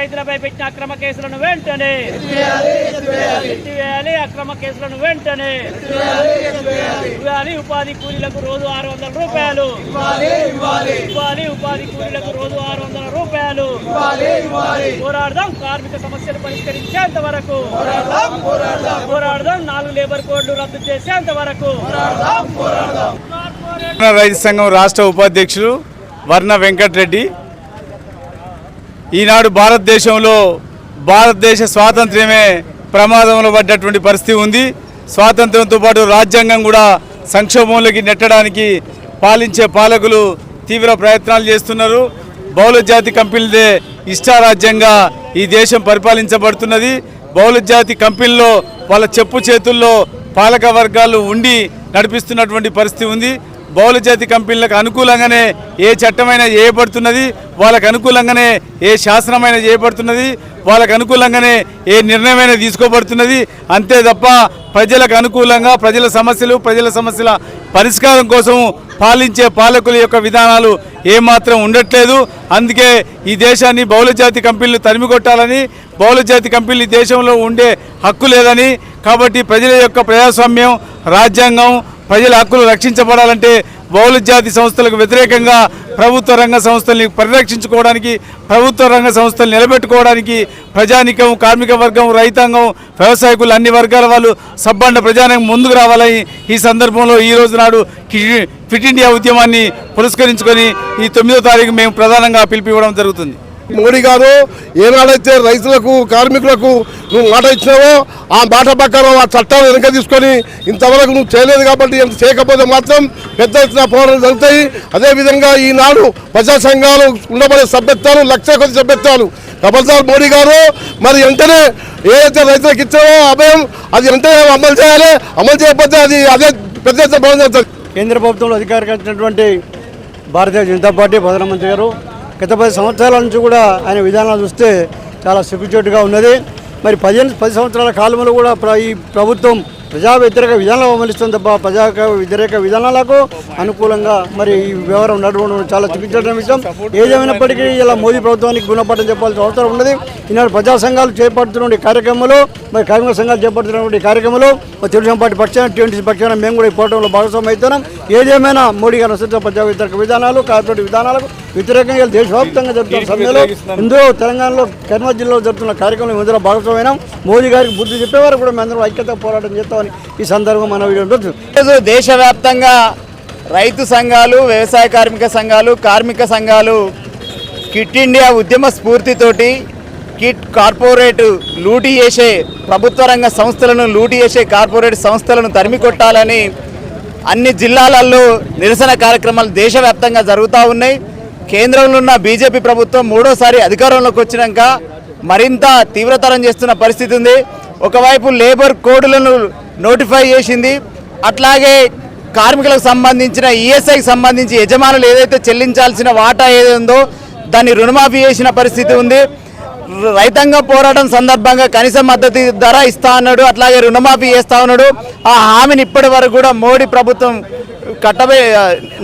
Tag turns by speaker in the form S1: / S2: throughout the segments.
S1: రైతులపై పెట్టిన అక్రమ కేసులను వెంటనే ఎత్తివేయాలి. అక్రమ కేసులను వెంటనే ఇవ్వాలి. ఉపాధి కూలీలకు రోజు ఆరు వందల రూపాయలు. ఇవ్వాలి. ఉపాధి కూలీలకు రోజు ఆరు వందల రూపాయలు. పోరాడదాం. కార్మిక సమస్యలు పరిష్కరించేంత వరకు. పోరాడదాం. నాలుగు లేబర్ కోడ్లు రద్దు చేసేంత వరకు.
S2: రైతు సంఘం రాష్ట్ర ఉపాధ్యక్షులు వర్ణ వెంకటరెడ్డి ఈనాడు భారతదేశంలో భారతదేశ స్వాతంత్ర్యమే ప్రమాదంలో పడ్డటువంటి పరిస్థితి ఉంది. స్వాతంత్ర్యంతో పాటు రాజ్యాంగం కూడా సంక్షోభంలోకి నెట్టడానికి పాలించే పాలకులు తీవ్ర ప్రయత్నాలు చేస్తున్నారు. బహుళజాతి కంపెనీలదే ఇష్టారాజ్యంగా ఈ దేశం పరిపాలించబడుతున్నది. బహుళజాతి కంపెనీలో కంపెనీల్లో వాళ్ళ చెప్పు చేతుల్లో పాలక వర్గాలు ఉండి నడిపిస్తున్నటువంటి పరిస్థితి ఉంది. బౌల జాతి కంపెనీలకు అనుకూలంగానే ఏ చట్టమైనా చేయబడుతున్నది వాళ్ళకు అనుకూలంగానే ఏ శాసనమైనా చేయబడుతున్నది వాళ్ళకు అనుకూలంగానే ఏ నిర్ణయమైనా తీసుకోబడుతున్నది. అంతే తప్ప ప్రజలకు అనుకూలంగా ప్రజల సమస్యలు ప్రజల సమస్యల పరిష్కారం కోసం పాలించే పాలకుల యొక్క విధానాలు ఏమాత్రం ఉండట్లేదు. అందుకే ఈ దేశాన్ని బహుళజాతి కంపెనీలు తరిమికొట్టాలని బహుళజాతి కంపెనీలు దేశంలో ఉండే హక్కు లేదని. కాబట్టి ప్రజల యొక్క ప్రజాస్వామ్యం రాజ్యాంగం ప్రజల హక్కులు రక్షించబడాలంటే బహుళజాతి సంస్థలకు వ్యతిరేకంగా ప్రభుత్వ రంగ సంస్థల్ని పరిరక్షించుకోవడానికి ప్రభుత్వ రంగ సంస్థలు నిలబెట్టుకోవడానికి ప్రజానికం కార్మిక వర్గం రైతాంగం వ్యవసాయకులు అన్ని వర్గాల వాళ్ళు సబ్బండ ప్రజానికం ముందుకు రావాలని ఈ సందర్భంలో ఈ రోజు నాడు ఫిట్ ఇండియా ఉద్యమాన్ని పురస్కరించుకొని ఈ తొమ్మిదో తారీఖు మేము ప్రధానంగా పిలిపివ్వడం జరుగుతుంది.
S3: మోడీ గారు ఏనాడైతే రైతులకు కార్మికులకు నువ్వు మాట ఇచ్చినావో ఆ మాట ప్రకారం ఆ చట్టాలు వెనక తీసుకొని ఇంతవరకు నువ్వు చేయలేదు కాబట్టి ఎంత చేయకపోతే మాత్రం పెద్ద ఎత్తున పోరాటాలు జరుగుతాయి. అదేవిధంగా ఈనాడు ప్రజా సంఘాలు ఉండబడే సభ్యత్వాలు లక్ష కొద్ది సభ్యత్వాలు. కబల్సార్ మోడీ గారు మరి వెంటనే ఏదైతే రైతులకు ఇచ్చావో అభయం అది వెంటనే అమలు చేయాలి. అమలు చేయకపోతే అది అదే పెద్ద ఎత్తున
S4: కేంద్ర ప్రభుత్వంలో అధికారికి భారతీయ జనతా పార్టీ ప్రధానమంత్రి గారు గత పది సంవత్సరాల నుంచి కూడా ఆయన విధానాలు చూస్తే చాలా సెక్యూరిటీగా ఉన్నది. మరి పదిహేను పది సంవత్సరాల కాలంలో కూడా ప్ర- ఈ ప్రభుత్వం ప్రజా వ్యతిరేక విధానాలు అమలుస్తుంది తప్ప ప్రజా వ్యతిరేక విధానాలకు అనుకూలంగా మరి ఈ వ్యవహారం నడవడం చాలా సిగ్గుచేటైన విషయం ఏదేమైనప్పటికీ ఇలా మోదీ ప్రభుత్వానికి గుణపాఠం చెప్పాల్సిన అవసరం ఉన్నది. ఈనాడు ప్రజా సంఘాలు చేపడుతున్న కార్యక్రమంలో మరి కార్మిక సంఘాలు చేపడుతున్నటువంటి కార్యక్రమంలో మరి తెలుగుదేశం పార్టీ పక్షాన టీఎంసీ పక్షాన మేము కూడా ఈ పోరాటంలో భాగస్వామి అవుతున్నాం. ఏదేమైనా మోడీ గారు అనుసరించిన ప్రజా వ్యతిరేక విధానాలు కార్పొరేట్ విధానాలకు వ్యతిరేకంగా దేశవ్యాప్తంగా జరుగుతున్న సమయంలో ఇందులో తెలంగాణలో కర్నూలు జిల్లాలో జరుగుతున్న కార్యక్రమం ఇందులో భాగస్వామైనాం మోదీ గారికి బుద్ధి చెప్పేవారు కూడా మేము అందరం ఐక్యత పోరాటం చేస్తామని ఈ సందర్భంగా మన వీడియో
S5: ఈరోజు దేశవ్యాప్తంగా రైతు సంఘాలు వ్యవసాయ కార్మిక సంఘాలు కార్మిక సంఘాలు కిట్ ఇండియా ఉద్యమ స్ఫూర్తితోటి కిట్ కార్పొరేట్ లూటీ చేసే ప్రభుత్వ రంగ సంస్థలను లూటీ చేసే కార్పొరేట్ సంస్థలను తరిమి కొట్టాలని అన్ని జిల్లాలలో నిరసన కార్యక్రమాలు దేశవ్యాప్తంగా జరుగుతూ ఉన్నాయి. కేంద్రంలో ఉన్న బీజేపీ ప్రభుత్వం మూడోసారి అధికారంలోకి వచ్చినాక మరింత తీవ్రతరం చేస్తున్న పరిస్థితి ఉంది. ఒకవైపు లేబర్ కోడ్లను నోటిఫై చేసింది. అట్లాగే కార్మికులకు సంబంధించిన ఈఎస్ఐకి సంబంధించి యజమానులు ఏదైతే చెల్లించాల్సిన వాటా ఏది ఉందో దాన్ని రుణమాఫీ చేసిన పరిస్థితి ఉంది. రైతాంగ పోరాటం సందర్భంగా కనీస మద్దతు ధర ఇస్తా అన్నాడు అట్లాగే రుణమాఫీ చేస్తా ఉన్నాడు ఆ హామీని ఇప్పటి వరకు కూడా మోడీ ప్రభుత్వం కట్టబే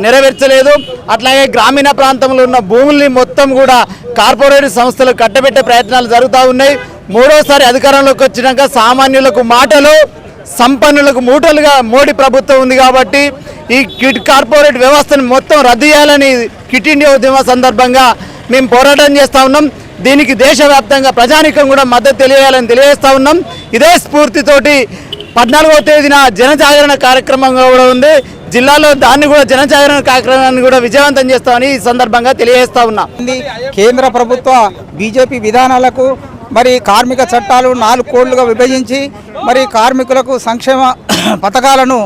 S5: నెరవేర్చలేదు. అట్లాగే గ్రామీణ ప్రాంతంలో ఉన్న భూముల్ని మొత్తం కూడా కార్పొరేట్ సంస్థలు కట్టబెట్టే ప్రయత్నాలు జరుగుతూ ఉన్నాయి. మూడోసారి అధికారంలోకి వచ్చినాక సామాన్యులకు మాటలు సంపన్నులకు మూటలుగా మోడీ ప్రభుత్వం ఉంది కాబట్టి ఈ కిట్ కార్పొరేట్ వ్యవస్థను మొత్తం రద్దు చేయాలని కిట్ ఇండియా ఉద్యమ సందర్భంగా మేము పోరాటం చేస్తూ ఉన్నాం. దీనికి దేశవ్యాప్తంగా ప్రజానికం కూడా మద్దతు తెలియాలని తెలియజేస్తూ ఉన్నాం. ఇదే స్ఫూర్తితోటి పద్నాలుగో తేదీన జనజాగరణ కార్యక్రమంగా కూడా ఉంది. జిల్లాలో దాన్ని కూడా జనజాగరణ కార్యక్రమాన్ని కూడా విజయవంతం చేస్తామని ఈ సందర్భంగా తెలియజేస్తా ఉన్నా.
S6: కేంద్ర ప్రభుత్వ బీజేపీ విధానాలకు మరి కార్మిక చట్టాలు నాలుగు కోడ్లుగా విభజించి మరి కార్మికులకు సంక్షేమ పథకాలను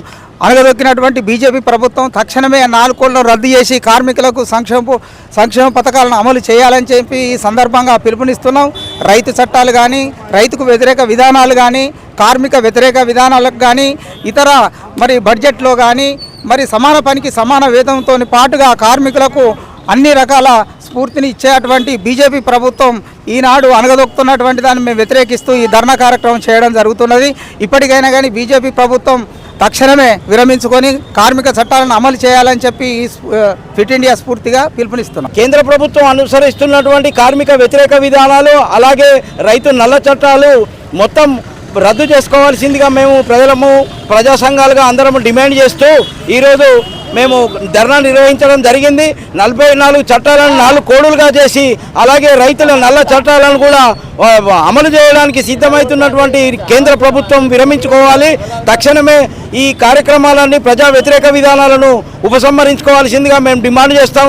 S6: అణగదొక్కినటువంటి బీజేపీ ప్రభుత్వం తక్షణమే ఆ నాలుగు రద్దు చేసి కార్మికులకు సంక్షేమ సంక్షేమ పథకాలను అమలు చేయాలని చెప్పి ఈ సందర్భంగా పిలుపునిస్తున్నాం. రైతు చట్టాలు కానీ రైతుకు వ్యతిరేక విధానాలు కానీ కార్మిక వ్యతిరేక విధానాలకు కానీ ఇతర మరి బడ్జెట్లో కానీ మరి సమాన పనికి సమాన వేతంతో పాటుగా కార్మికులకు అన్ని రకాల స్ఫూర్తిని ఇచ్చేటువంటి బీజేపీ ప్రభుత్వం ఈనాడు అనగదొక్కుతున్నటువంటి దాన్ని మేము వ్యతిరేకిస్తూ ఈ ధర్నా కార్యక్రమం చేయడం జరుగుతున్నది. ఇప్పటికైనా కానీ బీజేపీ ప్రభుత్వం తక్షణమే విరమించుకొని కార్మిక చట్టాలను అమలు చేయాలని చెప్పి ఈ ఫిట్ ఇండియా స్ఫూర్తిగా పిలుపునిస్తున్నాం.
S7: కేంద్ర ప్రభుత్వం అనుసరిస్తున్నటువంటి కార్మిక వ్యతిరేక విధానాలు అలాగే రైతు నల్ల చట్టాలు మొత్తం రద్దు చేసుకోవాల్సిందిగా మేము ప్రజలము ప్రజా సంఘాలుగా అందరం డిమాండ్ చేస్తూ ఈరోజు మేము ధర్నా నిర్వహించడం జరిగింది. నలభై నాలుగు చట్టాలను నాలుగు కోడులుగా చేసి అలాగే రైతుల నల్ల చట్టాలను కూడా అమలు చేయడానికి సిద్ధమవుతున్నటువంటి కేంద్ర ప్రభుత్వం విరమించుకోవాలి. తక్షణమే ఈ కార్యక్రమాలన్నీ ప్రజా వ్యతిరేక విధానాలను ఉపసంహరించుకోవాల్సిందిగా మేము డిమాండ్ చేస్తా